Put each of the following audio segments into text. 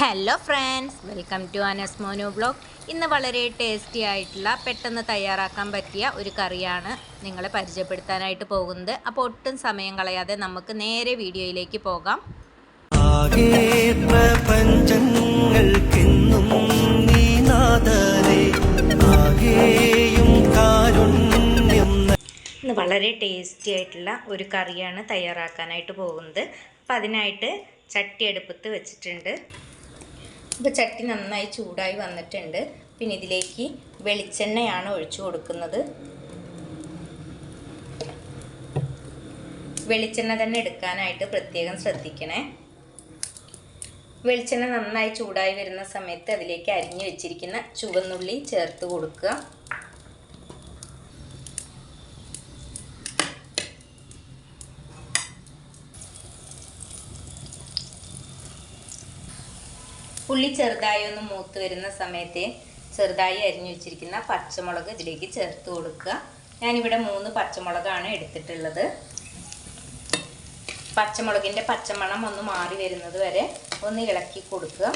Hello friends welcome to Anas Monu blog ഇന്ന് വളരെ tasty ആയിട്ടുള്ള പെട്ടെന്ന് തയ്യാറാക്കാൻ പറ്റിയ ഒരു കറിയാണ് നിങ്ങളെ പരിചയപ്പെടുത്താനായിട്ട് പോകുന്നത്. അപ്പോൾ ഒട്ടും സമയം കളയാതെ നമുക്ക് നേരെ വീഡിയോയിലേക്ക് പോകാം. ഇന്ന് വളരെ ടേസ്റ്റി ആയിട്ടുള്ള ഒരു കറിയാണ് തയ്യാറാക്കാനായിട്ട് പോകുന്നത്. അപ്പം അതിനായിട്ട് ചട്ടി അടുപ്പത്ത് വെച്ചിട്ടുണ്ട്. ഇപ്പോൾ ചട്ടി നന്നായി ചൂടായി വന്നിട്ടുണ്ട്. പിന്നെ ഇതിലേക്ക് വെളിച്ചെണ്ണയാണ് ഒഴിച്ചു കൊടുക്കുന്നത്. വെളിച്ചെണ്ണ തന്നെ എടുക്കാനായിട്ട് പ്രത്യേകം ശ്രദ്ധിക്കണേ. വെളിച്ചെണ്ണ നന്നായി ചൂടായി വരുന്ന സമയത്ത് അതിലേക്ക് അരിഞ്ഞു വെച്ചിരിക്കുന്ന ചുവന്നുള്ളി ചേർത്ത് കൊടുക്കുക. ഉള്ളി ചെറുതായി ഒന്ന് മൂത്ത് വരുന്ന സമയത്ത് ചെറുതായി അരിഞ്ഞു വെച്ചിരിക്കുന്ന പച്ചമുളക് ഇതിലേക്ക് ചേർത്ത് കൊടുക്കുക. ഞാനിവിടെ മൂന്ന് പച്ചമുളകാണ് എടുത്തിട്ടുള്ളത്. പച്ചമുളകിന്റെ പച്ചമണം ഒന്ന് മാറി വരുന്നത് വരെ ഒന്ന് ഇളക്കി കൊടുക്കുക.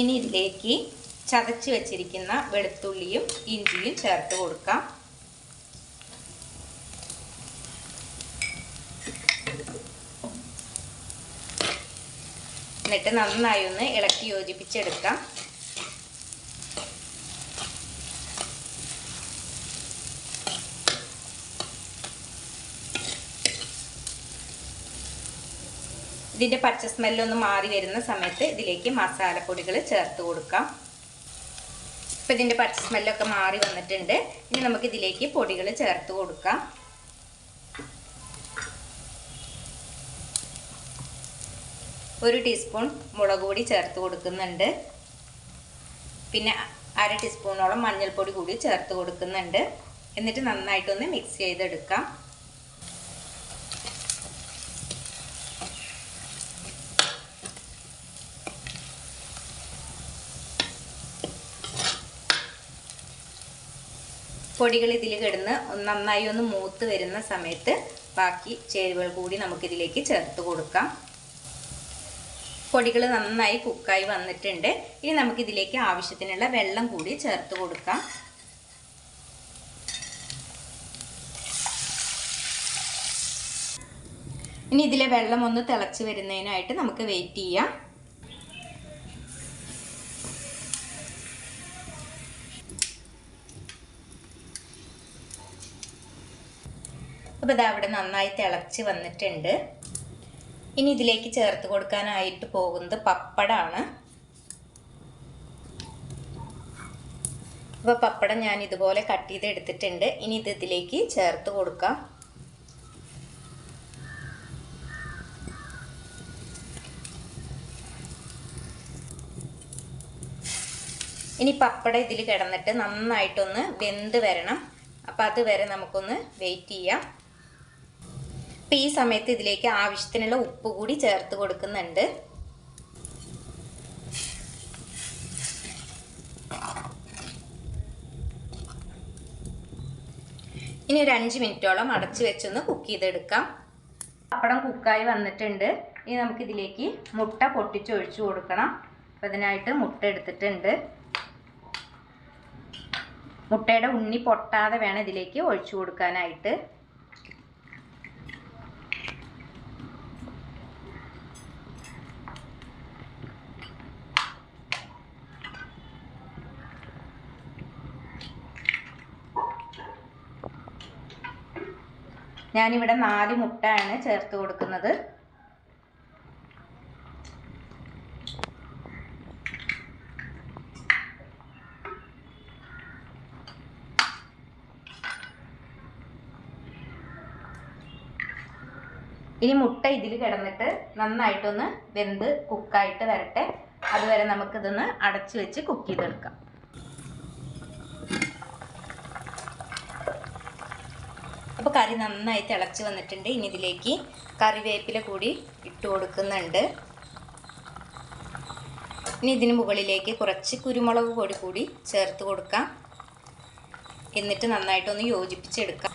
ഇനി ഇതിലേക്ക് ചതച്ച് വെച്ചിരിക്കുന്ന വെളുത്തുള്ളിയും ഇഞ്ചിയും ചേർത്ത് കൊടുക്കാം. എന്നിട്ട് നന്നായി ഒന്ന് ഇളക്കി യോജിപ്പിച്ചെടുക്കാം. ഇതിന്റെ പച്ച സ്മെല്ലൊന്ന് മാറി വരുന്ന സമയത്ത് ഇതിലേക്ക് മസാലപ്പൊടികൾ ചേർത്ത് കൊടുക്കാം. ഇപ്പം ഇതിന്റെ പച്ച സ്മെല്ലൊക്കെ മാറി വന്നിട്ടുണ്ട്. ഇനി നമുക്ക് ഇതിലേക്ക് പൊടികൾ ചേർത്ത് കൊടുക്കാം. ഒരു ടീസ്പൂൺ മുളക് പൊടി ചേർത്ത് കൊടുക്കുന്നുണ്ട്. പിന്നെ അര ടീസ്പൂണോളം മഞ്ഞൾപ്പൊടി കൂടി ചേർത്ത് കൊടുക്കുന്നുണ്ട്. എന്നിട്ട് നന്നായിട്ടൊന്ന് മിക്സ് ചെയ്തെടുക്കാം. പൊടികൾ ഇതിൽ കിടന്ന് നന്നായി ഒന്ന് മൂത്ത് വരുന്ന സമയത്ത് ബാക്കി ചേരുവകൾ കൂടി നമുക്കിതിലേക്ക് ചേർത്ത് കൊടുക്കാം. പൊടികൾ നന്നായി കുക്കായി വന്നിട്ടുണ്ട്. ഇനി നമുക്കിതിലേക്ക് ആവശ്യത്തിനുള്ള വെള്ളം കൂടി ചേർത്ത് കൊടുക്കാം. ഇനി ഇതിലെ വെള്ളം ഒന്ന് തിളച്ച് വരുന്നതിനായിട്ട് നമുക്ക് വെയിറ്റ് ചെയ്യാം. അപ്പോൾ ഇതവിടെ നന്നായി തിളച്ച് വന്നിട്ടുണ്ട്. ഇനി ഇതിലേക്ക് ചേർത്ത് കൊടുക്കാനായിട്ട് പോകുന്നത് പപ്പടമാണ് അപ്പോൾ പപ്പടം ഞാൻ ഇതുപോലെ കട്ട് ചെയ്ത് എടുത്തിട്ടുണ്ട്. ഇനി ഇത് ഇതിലേക്ക് ചേർത്ത് കൊടുക്കാം. ഇനി പപ്പടം ഇതിൽ കിടന്നിട്ട് നന്നായിട്ടൊന്ന് വെന്ത് വരണം. അപ്പോൾ അതുവരെ നമുക്കൊന്ന് വെയിറ്റ് ചെയ്യാം. അപ്പം ഈ സമയത്ത് ഇതിലേക്ക് ആവശ്യത്തിനുള്ള ഉപ്പ് കൂടി ചേർത്ത് കൊടുക്കുന്നുണ്ട്. ഇനി ഒരു അഞ്ച് മിനിറ്റോളം അടച്ച് വെച്ചൊന്ന് കുക്ക് ചെയ്തെടുക്കാം. പപ്പടം കുക്കായി വന്നിട്ടുണ്ട്. ഇനി നമുക്കിതിലേക്ക് മുട്ട പൊട്ടിച്ചൊഴിച്ചു കൊടുക്കണം. അപ്പം അതിനായിട്ട് മുട്ട എടുത്തിട്ടുണ്ട്. മുട്ടയുടെ ഉണ്ണി പൊട്ടാതെ വേണം ഇതിലേക്ക് ഒഴിച്ചു കൊടുക്കാനായിട്ട്. ഞാനിവിടെ നാല് മുട്ടയാണ് ചേർത്ത് കൊടുക്കുന്നത്. ഇനി മുട്ട ഇതിൽ കിടന്നിട്ട് നന്നായിട്ടൊന്ന് വെന്ത് കുക്കായിട്ട് വരട്ടെ. അതുവരെ നമുക്കിതൊന്ന് അടച്ചു വെച്ച് കുക്ക് ചെയ്തെടുക്കാം. അപ്പോൾ കറി നന്നായി തിളച്ച് വന്നിട്ടുണ്ട്. ഇനി ഇതിലേക്ക് കറിവേപ്പില കൂടി ഇട്ട് കൊടുക്കുന്നുണ്ട്. ഇനി ഇതിന് മുകളിലേക്ക് കുറച്ച് കുരുമുളക് പൊടി കൂടി ചേർത്ത് കൊടുക്കാം. എന്നിട്ട് നന്നായിട്ടൊന്ന് യോജിപ്പിച്ചെടുക്കാം.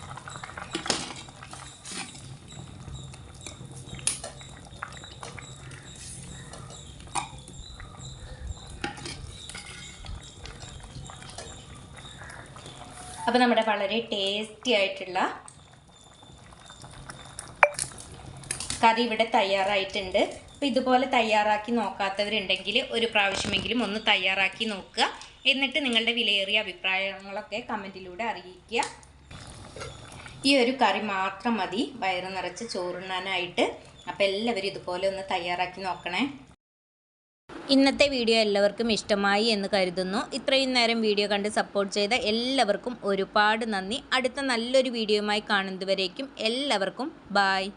അപ്പോൾ നമ്മുടെ വളരെ ടേസ്റ്റി ആയിട്ടുള്ള കറി ഇവിടെ തയ്യാറായിട്ടുണ്ട്. അപ്പോൾ ഇതുപോലെ തയ്യാറാക്കി നോക്കാത്തവരുണ്ടെങ്കിൽ ഒരു പ്രാവശ്യമെങ്കിലും ഒന്ന് തയ്യാറാക്കി നോക്കുക. എന്നിട്ട് നിങ്ങളുടെ വിലയേറിയ അഭിപ്രായങ്ങളൊക്കെ കമന്റിലൂടെ അറിയിക്കുക. ഈ ഒരു കറി മാത്രം മതി. വയറ് നിറച്ച് ചോറുണ്ണാനായിട്ട്. അപ്പോൾ എല്ലാവരും ഇതുപോലെ ഒന്ന് തയ്യാറാക്കി നോക്കണേ. ഇന്നത്തെ വീഡിയോ എല്ലാവർക്കും ഇഷ്ടമായി എന്ന് കരുതുന്നു. ഇത്രയും നേരം വീഡിയോ കണ്ട് സപ്പോർട്ട് ചെയ്ത എല്ലാവർക്കും ഒരുപാട് നന്ദി. അടുത്ത നല്ലൊരു വീഡിയോയുമായി കാണുന്നതുവരേക്കും എല്ലാവർക്കും ബായ്.